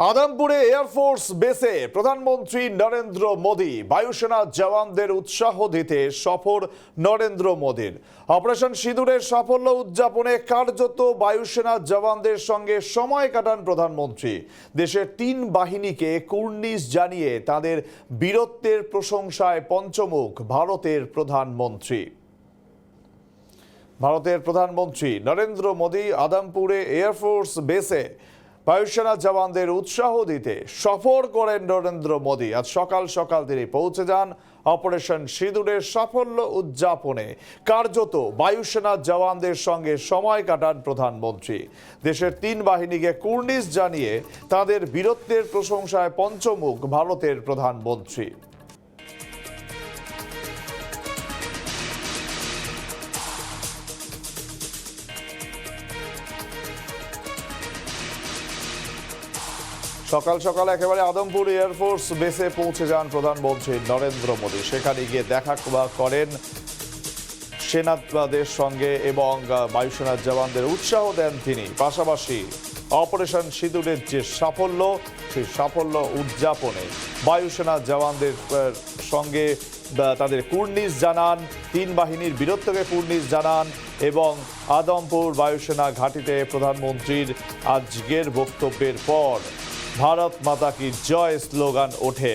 আদমপুরে air force বেসে প্রধানমন্ত্রী নরেন্দ্র মোদী বায়ুসেনা জওয়ানদের উৎসাহ দিতে সফর নরেন্দ্র মোদীর। অপারেশন সিঁদুরের সাফল্য উদযাপনে কার্যত বায়ুসেনা জওয়ানদের সঙ্গে সময় কাটান প্রধানমন্ত্রী। দেশের তিন বাহিনীকে কুর্নিশ জানিয়ে তাদের বীরত্বের প্রশংসায় পঞ্চমুখ ভারতের প্রধানমন্ত্রী। ভারতের প্রধানমন্ত্রী নরেন্দ্র মোদী আদমপুরে এয়ারফোর্স বেসে বায়ুসেনা জওয়ানদের উৎসাহ দিতে সফর করেন নরেন্দ্র মোদী। আজ সকাল সকাল তিনি পৌঁছে যান অপারেশন সিঁদুরের সাফল্য উদযাপনে। কার্যত বায়ুসেনা জওয়ানদের সঙ্গে সময় কাটান প্রধানমন্ত্রী। দেশের তিন বাহিনীকে কুর্নিশ জানিয়ে তাদের বীরত্বের প্রশংসায় পঞ্চমুখ ভারতের প্রধানমন্ত্রী। সকাল সকাল একেবারে আদমপুর এয়ারফোর্স বেসে পৌঁছে যান প্রধানমন্ত্রী নরেন্দ্র মোদী। সেখানে গিয়ে দেখা বা করেন সেনাদের সঙ্গে এবং বায়ুসেনার জওয়ানদের উৎসাহ দেন তিনি। পাশাপাশি অপারেশন সিঁদুরের যে সাফল্য, সেই সাফল্য উদযাপনে বায়ুসেনা জওয়ানদের সঙ্গে তাদের কুর্নিশ জানান, তিন বাহিনীর বীরত্বকে কুর্নিশ জানান এবং আদমপুর বায়ুসেনা ঘাঁটিতে প্রধানমন্ত্রীর আজকের বক্তব্যের পর ভারত মাতা কি জয় স্লোগান ওঠে?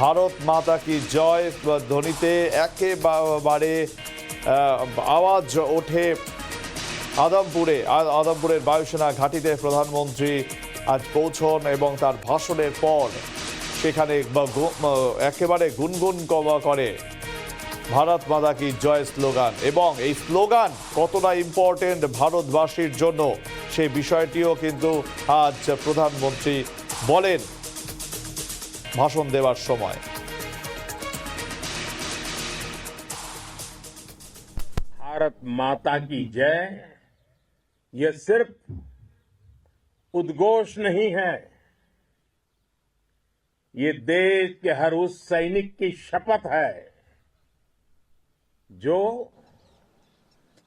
ভারত মাতা কি জয় ধ্বনিতে একেবারে আওয়াজ ওঠে আদমপুরে। আদমপুরের বায়ুসেনা ঘাঁটিতে প্রধানমন্ত্রী আজ পৌঁছন এবং তার ভাষণের পর সেখানে একেবারে গুনগুন করে। ভারত মাতা কি জয় স্লোগান? এবং এই স্লোগান কতটা ইম্পর্টেন্ট ভারতবাসীর জন্য? সেই বিষয়টিও কিন্তু আজ প্রধানমন্ত্রী বলেন ভাষণ দেওয়ার সময় भारत माता की जय ये सिर्फ उद्घोष नहीं है ये देश के हर उस सैनिक की शपथ है जो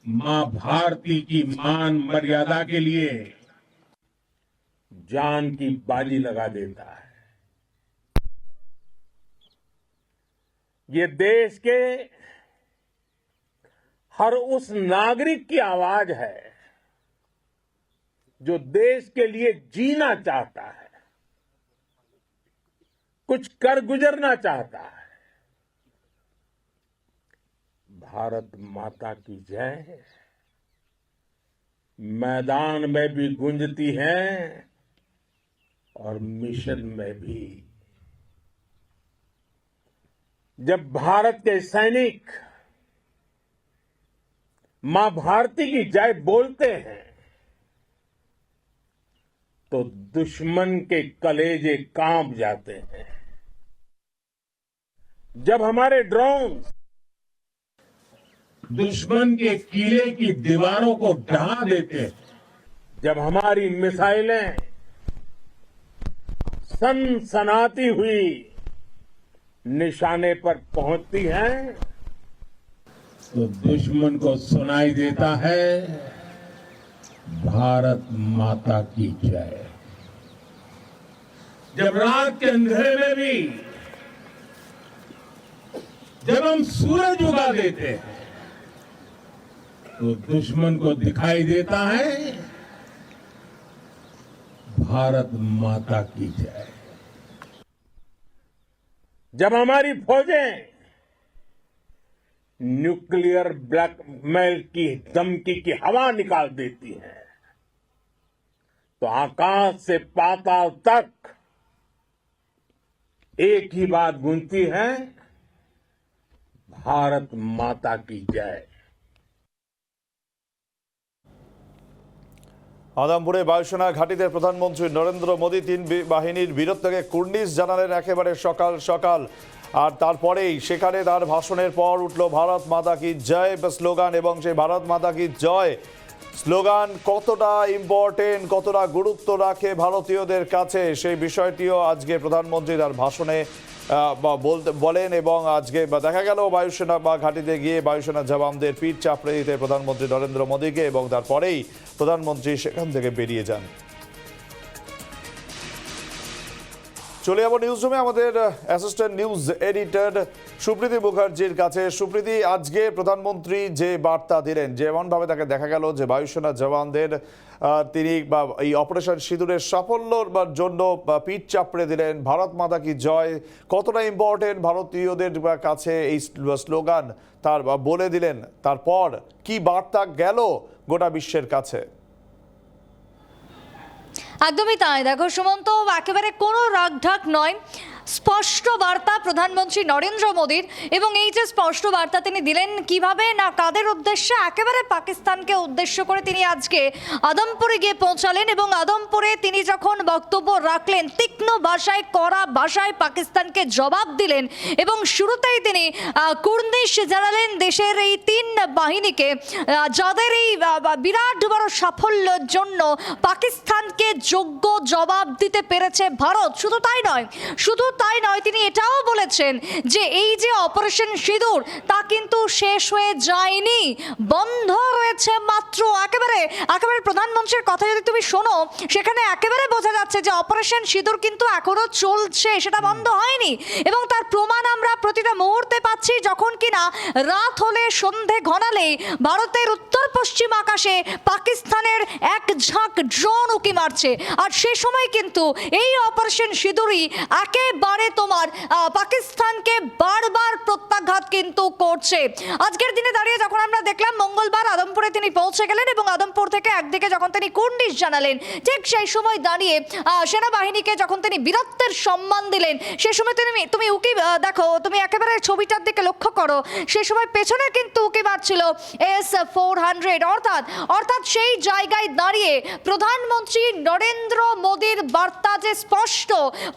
माँ भारती की मान मर्यादा के लिए जान की बाजी लगा देता है। ये देश के हर उस नागरिक की आवाज़ है जो देश के लिए जीना चाहता है, कुछ कर गुजरना चाहता है। भारत माता की जय मैदान में भी गूंजती है और मिशन में भी। जब भारत के सैनिक माँ भारती की जय बोलते हैं तो दुश्मन के कलेजे काँप जाते हैं। जब हमारे ड्रोन दुश्मन के किले की दीवारों को ढहा देते हैं। जब हमारी मिसाइलें सनसनाती हुई निशाने पर पहुँचती हैं तो दुश्मन को सुनाई देता है, भारत माता की जय। जब रात के अंधेरे में भी जब हम सूरज उगा देते हैं तो दुश्मन को दिखाई देता है। भारत माता की जय। जब हमारी फौजें न्यूक्लियर ब्लैकमेल की धमकी की हवा निकाल देती है तो आकाश से पाताल तक एक ही बात गूंजती है, भारत माता की जय। আদমপুরে বায়ুসেনা ঘাঁটিতে প্রধানমন্ত্রী নরেন্দ্র মোদী তিন বাহিনীর বীরত্বকে কুর্নিশ জানালেন একেবারে সকাল সকাল। আর তারপরেই সেখানে তার ভাষণের পর উঠল ভারত মাতা কি জয় স্লোগান এবং সেই ভারত মাতা কি জয়। স্লোগান কতটা ইম্পর্টেন্ট কতটা গুরুত্ব রাখে ভারতীয়দের কাছে সেই বিষয়টিও আজকে প্রধানমন্ত্রী তার ভাষণে বলতে বলেন এবং আজকে বা দেখা গেল বায়ুসেনা বা ঘাঁটিতে গিয়ে বায়ুসেনা জওয়ানদের পিঠ চাপড়ে দিতে প্রধানমন্ত্রী নরেন্দ্র মোদীকে এবং তারপরেই প্রধানমন্ত্রী সেখান থেকে বেরিয়ে যান। চলে যাব নিউজ রুমে আমাদের অ্যাসিস্ট্যান্ট নিউজ এডিটর সুপ্রীতি মুখার্জির কাছে। সুপ্রীতি, আজকে প্রধানমন্ত্রী যে বার্তা দিলেন যেমনভাবে তাকে দেখা গেল যে বায়ুসেনা জওয়ানদের তিনি বা এই অপারেশন সিঁদুরের সাফল্যর জন্য পিঠ চাপড়ে দিলেন, ভারত মাতা কি জয়? কতটা ইম্পর্টেন্ট ভারতীয়দের কাছে এই স্লোগান তার বলে দিলেন, তারপর কি বার্তা গেল গোটা বিশ্বের কাছে? একদমই তাই। দেখো সুমন্ত একেবারে কোনো রাগঢাক নয়। স্পষ্ট বার্তা প্রধানমন্ত্রী নরেন্দ্র মোদীর এবং এই যে স্পষ্ট বার্তা তিনি দিলেন কীভাবে না কাদের উদ্দেশ্যে, একেবারে পাকিস্তানকে উদ্দেশ্য করে তিনি আজকে আদমপুরে গিয়ে পৌঁছালেন এবং আদমপুরে তিনি যখন বক্তব্য রাখলেন, তীক্ষ্ণ ভাষায়, কড়া ভাষায় পাকিস্তানকে জবাব দিলেন এবং শুরুতেই তিনি কুর্নিশ জানালেন দেশের এই তিন বাহিনীকে যাদের এই বিরাট বড় সাফল্যের জন্য পাকিস্তানকে যোগ্য জবাব দিতে পেরেছে ভারত। শুধু তাই নয়, শুধু তাই নয় তিনি এটাও বলেছেন যে এই যে অপারেশন সিঁদুর তা কিন্তু শেষ হয়ে যায়নি বন্ধ রয়েছে মাত্র। একেবারে একেবারে প্রধানমন্ত্রীর কথা যদি তুমি শোনো সেখানে একেবারে বোঝা যাচ্ছে যে অপারেশন সিঁদুর কিন্তু এখনও চলছে সেটা বন্ধ হয়নি। এবং তার প্রমাণ আমরা প্রতিটা মুহূর্তে পাচ্ছি যখন কিনা রাত হলে সন্ধে ঘনালে ভারতের উত্তর পশ্চিম আকাশে পাকিস্তানের এক ঝাঁক ড্রোন উকি মারছে। আর সে সময় কিন্তু এই অপারেশন সিঁদুরই একেবারে তোমার পাকিস্তানকে বারবার প্রত্যাঘাত কিন্তু করছে। আজকের দিনে দাঁড়িয়ে যখন আমরা দেখলাম, মঙ্গলবার আদমপুরে তিনি পৌঁছে গেলেন এবং আদমপুর থেকে একদিকে যখন তিনি কুর্নিশ জানালেন, ঠিক সেই সময় দাঁড়িয়ে সেনাবাহিনীকে যখন তিনি বীরত্বের সম্মান দিলেন, সে সময় তুমি তুমি উকি দেখো, তুমি একেবারে ছবিটার দিকে লক্ষ্য করো, সে সময় পেছনে কিন্তু উকি মারছিল এস ফোর হান্ড্রেড। অর্থাৎ অর্থাৎ সেই জায়গায় দাঁড়িয়ে প্রধানমন্ত্রী নরেন্দ্র মোদীর বার্তা যে স্পষ্ট,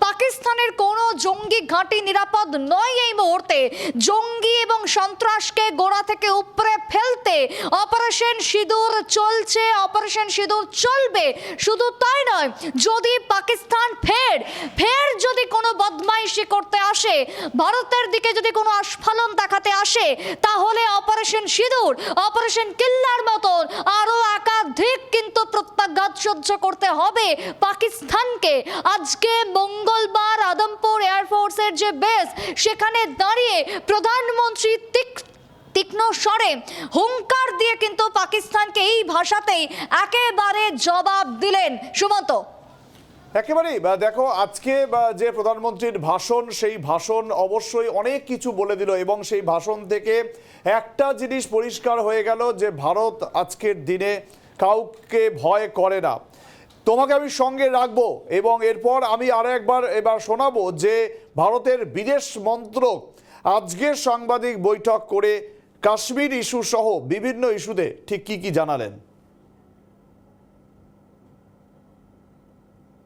পাকিস্তানের কোনো জঙ্গি ঘাঁটি নিরাপদ নয় এই মুহূর্তে। জঙ্গি এবং সন্ত্রাসকে গোড়া থেকে উপরে ফেলতে অপারেশন সিঁদুর চলছে, অপারেশন সিঁদুর চলবে। শুধু তাই নয়, যদি পাকিস্তান ফের ফের যদি কোনো বদমাইশি করতে আসে, ভারতের দিকে যদি কোনো আস্ফালন দেখাতে আসে, তাহলে অপারেশন সিঁদুর, অপারেশন কিল্লার মতন আরও একাধিক কিন্তু প্রত্যাঘাত সহ্য করতে হবে পাকিস্তানকে। আজকে মঙ্গলবার আদমপুর এয়ারফোর্সের যে বেস সেখানে দাঁড়িয়ে প্রধানমন্ত্রী তিক তীক্ষ্ণ স্বরে হুঙ্কার দিয়ে কিন্তু পাকিস্তানকে এই ভাষাতেই একেবারে জবাব দিলেন। সুমন্ত। একেবারেই দেখো, আজকে যে প্রধানমন্ত্রীর ভাষণ, সেই ভাষণ অবশ্যই অনেক কিছু বলে দিল এবং সেই ভাষণ থেকে একটা জিনিস পরিষ্কার হয়ে গেল যে ভারত আজকের দিনে কাউকে ভয় করে না। তোমাকে আমি সঙ্গে রাখব এবং এরপর আমি আরও একবার এবার শোনাবো যে ভারতের বিদেশ মন্ত্রক আজকের সাংবাদিক বৈঠক করে কাশ্মীর ইস্যু সহ বিভিন্ন ইস্যুতে ঠিক কি কি জানালেন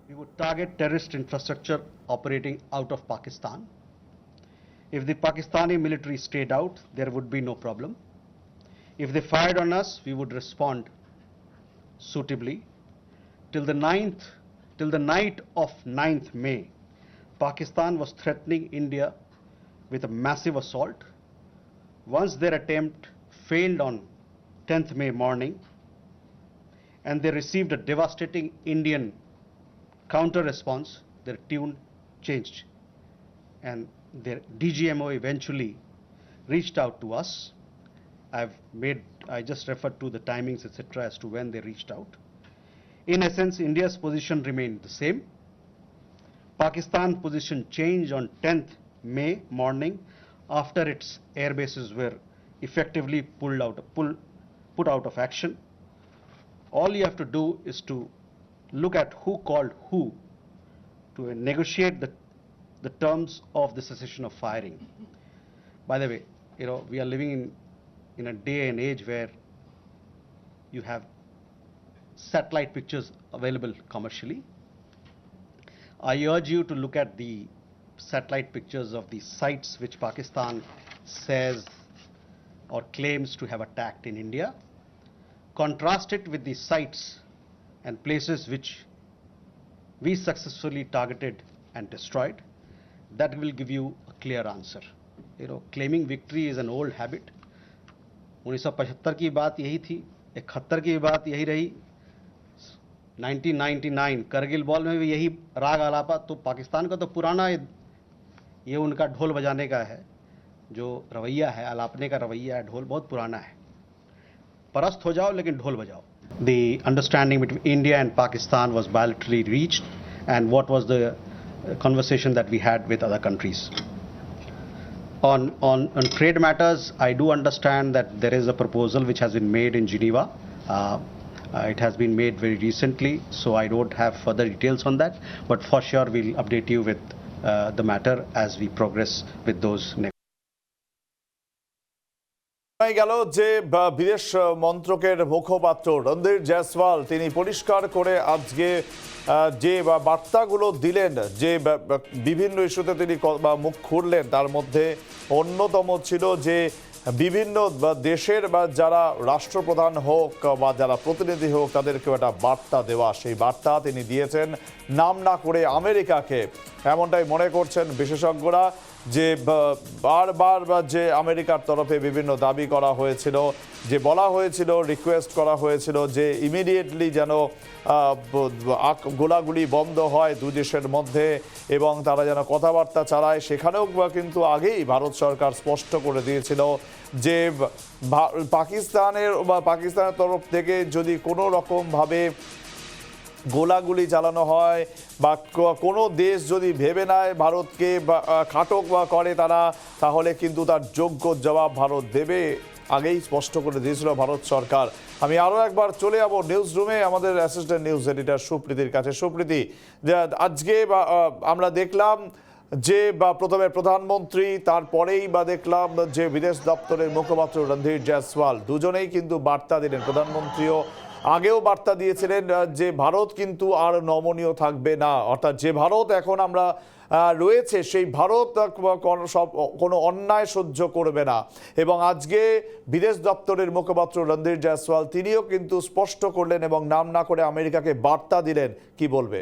we would target terrorist infrastructure operating out of Pakistan. If the Pakistani military stayed out, there would be no problem. If they fired on us, we would respond suitably. Till the 9th, till the night of 9th May, Pakistan was threatening India with a massive assault. Once their attempt failed on 10th May morning, and they received a devastating Indian counter response, their tune changed. And their DGMO eventually reached out to us. I've made, I just referred to the timings, etc., as to when they reached out. In essence, India's position remained the same. Pakistan's position changed on 10th May morning after its air bases were effectively pulled out, pull, put out of action. All you have to do is to look at who called who to negotiate the, the terms of the cessation of firing. By the way, you know, we are living in, in a day and age where you have satellite pictures available commercially. I urge you to look at the satellite pictures of the sites which Pakistan says or claims to have attacked in India. Contrast it with the sites and places which we successfully targeted and destroyed. That will give you a clear answer. You know, claiming victory is an old habit. 1975 की बात यही थी इकहत्तर की बात यही रही 1999 Kargil ball में भी यही राग आलापा तो पाकिस्तान का तो पुराना ये उनका ढोल बजाने का है जो रवैया है अलापने का रवैया है ढोल बहुत पुराना है। परस्त हो जाओ लेकिन ढोल बजाओ। The understanding between India and Pakistan was bilaterally reach and what was the conversation that we had with other countries On, on, on trade matters, I do understand that there is a proposal which has been made in Geneva. Uh, it has been made very recently, so I don't have further details on that. But for sure, we'll update you with uh, the matter as we progress with those. জানাই গেল যে বিদেশ মন্ত্রকের মুখপাত্র রণধীর জয়সওয়াল তিনি পরিষ্কার করে আজকে যে বার্তাগুলো দিলেন যে বিভিন্ন ইস্যুতে তিনি মুখ খুললেন তার মধ্যে অন্যতম ছিল যে বিভিন্ন দেশের, বা যারা রাষ্ট্রপ্রধান হোক, বা যারা প্রতিনিধি হোক তাদেরকে একটা বার্তা দেওয়া। সেই বার্তা তিনি দিয়েছেন, নাম না করে আমেরিকাকে। এমনটাই মনে করছেন বিশেষজ্ঞরা। যে বারবার যে আমেরিকার তরফে বিভিন্ন দাবি করা হয়েছিল, যে বলা হয়েছিল রিকোয়েস্ট করা হয়েছিল যে ইমিডিয়েটলি যেন গোলাগুলি বন্ধ হয় দু দেশের মধ্যে এবং তারা যেন কথাবার্তা চালায়। সেখানেও কিন্তু আগেই ভারত সরকার স্পষ্ট করে দিয়েছিল যে পাকিস্তানের বা পাকিস্তানের তরফ থেকে যদি কোনো রকমভাবে গোলাগুলি চালানো হয় বা কোনো দেশ যদি ভেবে নেয় ভারতকে খাটক বা করে তারা, তাহলে কিন্তু তার যোগ্য জবাব ভারত দেবে। আগেই স্পষ্ট করে দিয়েছিল ভারত সরকার। আমি আরও একবার চলে যাব নিউজ রুমে আমাদের অ্যাসিস্ট্যান্ট নিউজ এডিটর সুপ্রীতির কাছে। সুপ্রীতি আজকে আমরা দেখলাম যে, বা, প্রথমে প্রধানমন্ত্রী, তারপরেই বা দেখলাম যে, বিদেশ দপ্তরের মুখপাত্র রণধীর জয়সওয়াল। দুজনেই কিন্তু বার্তা দিলেন প্রধানমন্ত্রীও। আগেও বার্তা দিয়েছিলেন যে ভারত কিন্তু আর নমনীয় থাকবে না। অর্থাৎ যে ভারত এখন আমরা রয়েছে, সেই ভারত সব কোনো অন্যায় সহ্য করবে না। এবং আজকে বিদেশ দপ্তরের মুখপাত্র রণধীর জয়সওয়াল, তিনিও কিন্তু স্পষ্ট করলেন এবং নাম না করে আমেরিকাকে বার্তা দিলেন। কি বলবে?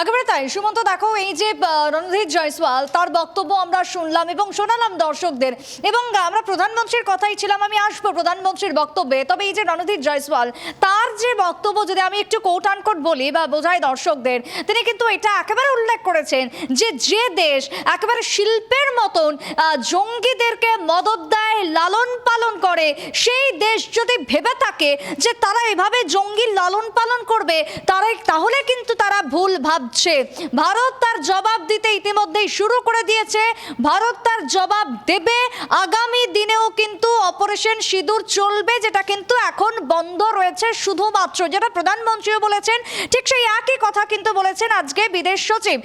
একেবারে তাই। সুমন্ত, দেখো এই যে রণধীর জয়সওয়াল, তার বক্তব্য আমরা শুনলাম এবং শোনালাম দর্শকদের। এবং আমরা প্রধানমন্ত্রীর কথাই ছিলাম, আমি আসব প্রধানমন্ত্রীর বক্তব্যে। তবে এই যে রণধীর জয়সওয়াল, তার যে বক্তব্য, যদি আমি একটু কোট আনকোট বলি বা বোঝাই দর্শকদের, তিনি কিন্তু এটা একেবারে উল্লেখ করেছেন যে যে দেশ একেবারে শিল্পের মতন জঙ্গিদেরকে মদত দেয়, লালন পালন করে, সেই দেশ যদি ভেবে থাকে যে তারা এভাবে জঙ্গি লালন পালন করবে তারা তাহলে কিন্তু তারা ভুল ভাবছে। ভারত তার জবাব দিতে ইতিমধ্যেই শুরু করে দিয়েছে। ভারত তার জবাব দেবে। আগামী দিনেও কিন্তু অপারেশন সিঁদুর চলবে, যেটা কিন্তু এখন বন্ধ রয়েছে শুধুমাত্র, যেটা প্রধানমন্ত্রীও বলেছেন। ঠিক সেই একই কথা কিন্তু বলেছেন আজকে বিদেশ সচিব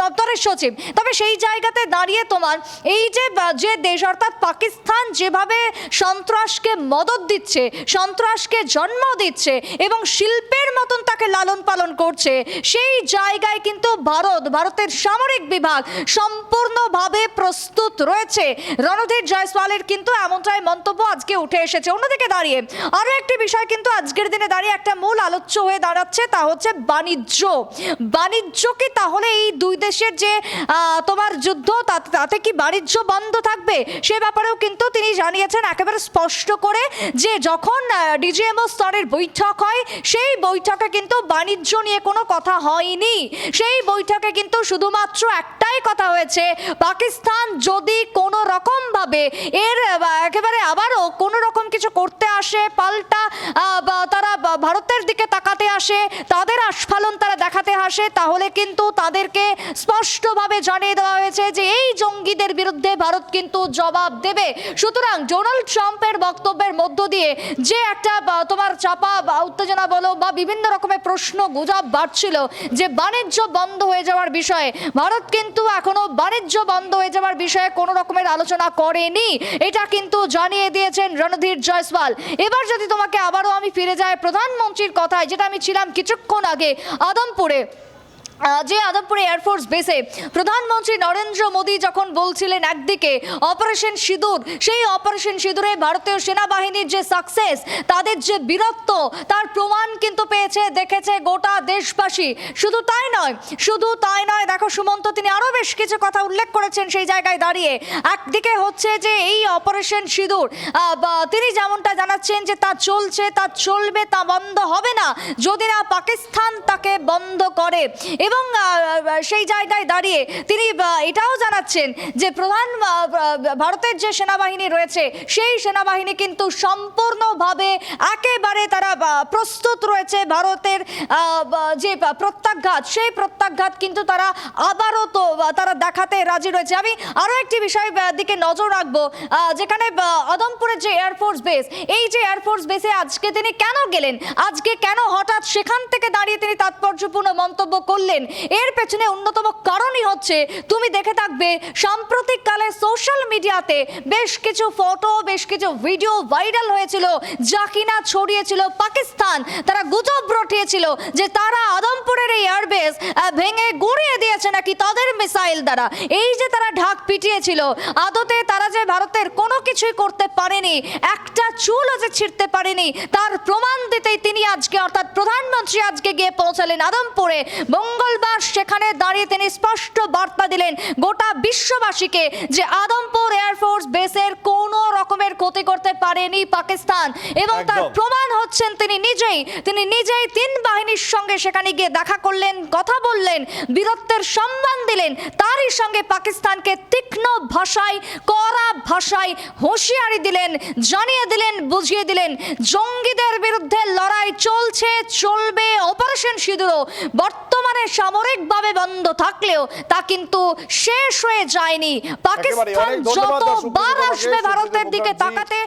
দপ্তরের সচিব। তবে সেই জায়গাতে দাঁড়িয়ে তোমার এই যে যে দেশ, অর্থাৎ পাকিস্তান যেভাবে সন্ত্রাসকে মদত দিচ্ছে, সন্ত্রাসকে জন্ম দিচ্ছে এবং শিল্পের মতন তাকে লালন পালন করছে, সেই জায়গায় কিন্তু ভারত, ভারতের সামরিক বিভাগ সম্পূর্ণভাবে প্রস্তুত রয়েছে। রণধীর জয়সওয়ালের কিন্তু এমনটাই মন্তব্য আজকে উঠে এসেছে। অন্যদিকে দাঁড়িয়ে আরও একটি বিষয় কিন্তু আজকের দিনে দাঁড়িয়ে একটা মূল আলোচ্য হয়ে দাঁড়াচ্ছে, তা হচ্ছে বাণিজ্য। বাণিজ্য কি তাহলে এই দুই দেশের যে তোমার যুদ্ধ তাতে কি বাণিজ্য বন্ধ থাকবে? সে ব্যাপারেও কিন্তু তিনি জানিয়েছেন, একেবারে স্পষ্ট করে যে যখন ডিজিএমও স্তরের বৈঠক হয়, সেই বৈঠকে কিন্তু বাণিজ্য নিয়ে কোনো কথা হয়নি। সেই বৈঠকে কিন্তু শুধুমাত্র একটাই কথা হয়েছে, পাকিস্তান যদি কোনো রকমভাবে এর একেবারে আবারও কোনো রকম কিছু করতে আসে, পাল্টা তারা ভারতের দিকে তাকাতে আসে, তাদের আস্ফালন তারা দেখাতে আসে, তাহলে কিন্তু তাদেরকে স্পষ্টভাবে জানিয়ে দেওয়া হয়েছে যে এই জঙ্গিদের বিরুদ্ধে ভারত কিন্তু জবাব দেবে। সুতরাং ডোনাল্ড ট্রাম্পের বক্তব্যের মধ্য দিয়ে যে একটা তোমার চাপা উত্তেজনা বলো, বা বিভিন্ন রকমের প্রশ্ন গুজব বাড়ছিল যে বাণিজ্য বন্ধ হয়ে যাওয়ার বিষয়ে। ভারত কিন্তু এখনও বাণিজ্য বন্ধ হয়ে যাওয়ার বিষয়ে কোনো রকমের আলোচনা করেনি। এটা কিন্তু জানিয়ে দিয়েছেন রণধীর জয়সওয়াল। এবার যদি তোমাকে আবারও আমি ফিরে যাই প্রধানমন্ত্রীর কথায়, যেটা আমি ছিলাম কিছুক্ষণ আগে, আদমপুরে। যে আদমপুরে এয়ারফোর্স বেসে প্রধানমন্ত্রী নরেন্দ্র মোদী যখন বলছিলেন একদিকে অপারেশন সিঁদুর সেই অপারেশন সিঁদুরে ভারতীয় সেনাবাহিনীর যে সাকসেস তাদের যে বীরত্ব, তার প্রমাণ কিন্তু পেয়েছে, দেখেছে গোটা দেশবাসী। শুধু তাই নয়, শুধু তাই নয়, দেখো সুমন্ত, তিনি আরও বেশ কিছু কথা উল্লেখ করেছেন সেই জায়গায় দাঁড়িয়ে। একদিকে হচ্ছে যে এই অপারেশন সিঁদুর তিনি যেমনটা জানাচ্ছেন যে তা চলছে, তা চলবে, তা বন্ধ হবে না, যদি না পাকিস্তান তাকে বন্ধ করে। এবং সেই জায়গায় দাঁড়িয়ে তিনি এটাও জানাচ্ছেন যে প্রধান ভারতের যে সেনাবাহিনী রয়েছে, সেই সেনাবাহিনী কিন্তু সম্পূর্ণভাবে একেবারে তারা প্রস্তুত রয়েছে ভারতের যে প্রত্যাঘাত, সেই প্রত্যাঘাত কিন্তু তারা আবারও তো তারা দেখাতে রাজি রয়েছে। আমি আরও একটি বিষয় দিকে নজর রাখব যেখানে আদমপুরের যে এয়ারফোর্স বেস এই যে এয়ারফোর্স বেসে আজকে তিনি কেন গেলেন? আজকে কেন হঠাৎ সেখান থেকে দাঁড়িয়ে তিনি তাৎপর্যপূর্ণ মন্তব্য করলেন? এর পেছনে অন্যতম কারণই হচ্ছে, তুমি দেখে থাকবে, সাম্প্রতিককালে সোশ্যাল মিডিয়াতে বেশ কিছু ফটো বেশ কিছু ভিডিও ভাইরাল হয়েছিল, যা কিনা ছড়িয়েছিল পাকিস্তান। তারা গুজব রটিয়েছিল যে তারা আদমপুরের এই এয়ারবেস ভেঙে গুড়িয়ে দিয়েছে নাকি তাদের মিসাইল দ্বারা। এই যে তারা ঢাক পিটিয়েছিল, আদতে তারা যে ভারতের কোনো কিছুই করতে পারেনি, একটা চুলও যে ছিঁড়তে পারেনি, তার প্রমাণ দিতেই তিনি আজকে, অর্থাৎ প্রধানমন্ত্রী আজকে গিয়ে পৌঁছালেন আদমপুরে। মঙ্গলবার সেখানে দাঁড়িয়ে তিনি স্পষ্ট বার্তা দিলেন গোটা বিশ্ববাসীকে যে আদমপুর এয়ারফোর্স বেসের কোনো রকমের ক্ষতি করতে পারেনি পাকিস্তান। এবং তার প্রমাণ হচ্ছেন তিনি নিজেই। তিনি নিজেই তিন বাহিনীর সঙ্গে সেখানে গিয়ে দেখা করলেন কথা বললেন বীরত্বের সম্মান দিলেন। তারই সঙ্গে পাকিস্তানকে তীক্ষ্ণ ভাষায় কড়া ভাষায় হুঁশিয়ারি দিলেন জানিয়ে দিলেন বুঝিয়ে দিলেন জঙ্গিদের বিরুদ্ধে লড়াই চলছে চলবে অপারেশন সিঁদুরও। বর্তমানে সামরিকভাবে বন্ধ থাকলেও তা কিন্তু শেষ হয়ে যায়নি। পাকিস্তান যতবার আসবে ভারতের দিকে তাকাতে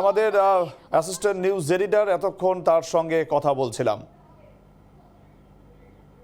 আমাদের অ্যাসিস্ট্যান্ট নিউজ এডিটর এতক্ষণ তার সঙ্গে কথা বলছিলাম।